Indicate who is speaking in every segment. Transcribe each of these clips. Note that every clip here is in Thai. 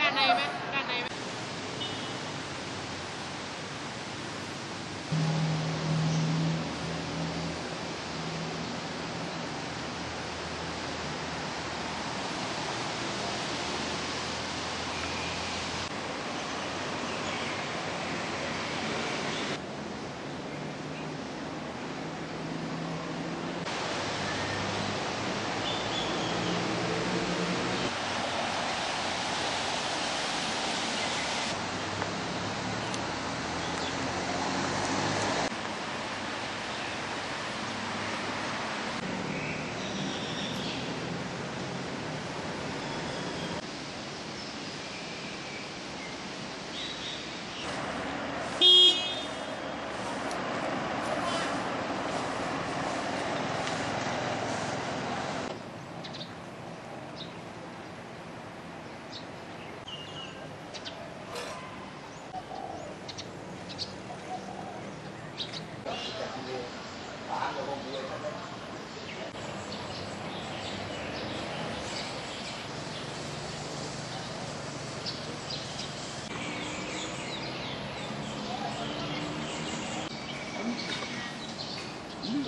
Speaker 1: ด้านในไหมด้ใน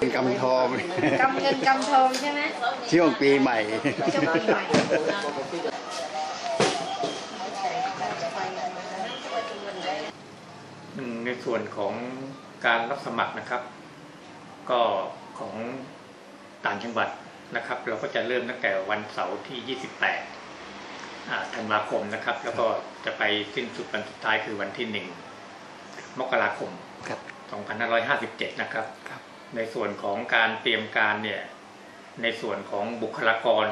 Speaker 1: กว่า
Speaker 2: เป็นกำทอง
Speaker 3: กำเงินกำทองใช่ไหม
Speaker 2: ช่วงปีใหม่
Speaker 3: ช่วงปีใหม่
Speaker 4: หนึ่งในส่วนของการรับสมัครนะครับ ก็ของต่างจังหวัดนะครับ เราก็จะเริ่มตั้งแต่วันเสาร์ที่ 28อ่าธันวาคมนะครับ แล้วก็จะไปสิ้นสุดวันสุดท้ายคือวันที่ 1 มกราคม
Speaker 2: ครับ
Speaker 4: 2557 นะครับ
Speaker 2: ครับ
Speaker 4: ในส่วนของการเตรียมการเนี่ยในส่วนของบุคลากร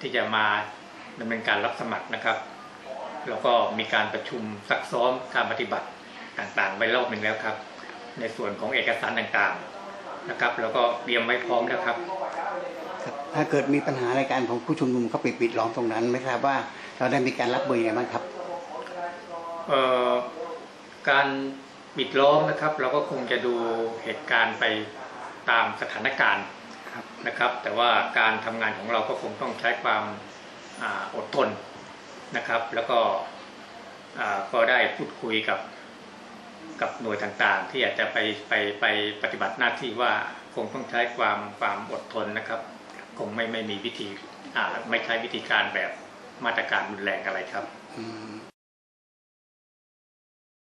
Speaker 4: ที่จะมาดำเนินการรับสมัครนะครับ แล้วก็มีการประชุมซักซ้อมการปฏิบัติต่างๆไว้รอบหนึ่งแล้วครับ ในส่วนของเอกสารต่างๆนะครับ แล้วก็เตรียมไว้พร้อมแล้วครับ
Speaker 2: ครับถ้าเกิดมีปัญหาในการของผู้ชุมนุมเขาปิดปิดล้อมตรงนั้นไม่ทราบว่าเราได้มีการรับมือยังไงบ้างครับ
Speaker 4: เอ่อการปิดล้อมนะครับ เราก็คงจะดูเหตุการณ์ไป ตามสถานการณ์
Speaker 2: ครับ
Speaker 4: นะครับ แต่ว่าการทำงานของเราก็คงต้องใช้ความอาอดทนนะครับ แล้วก็อ่าก็ได้พูดคุยกับกับหน่วยต่างๆ ที่อาจจะไปไปไปปฏิบัติหน้าที่ว่าคงต้องใช้ความความอดทนนะครับ คงไม่ไม่มีวิธีอ่าไม่ใช้วิธีการแบบมาตรการรุนแรงอะไรครับ
Speaker 2: อืม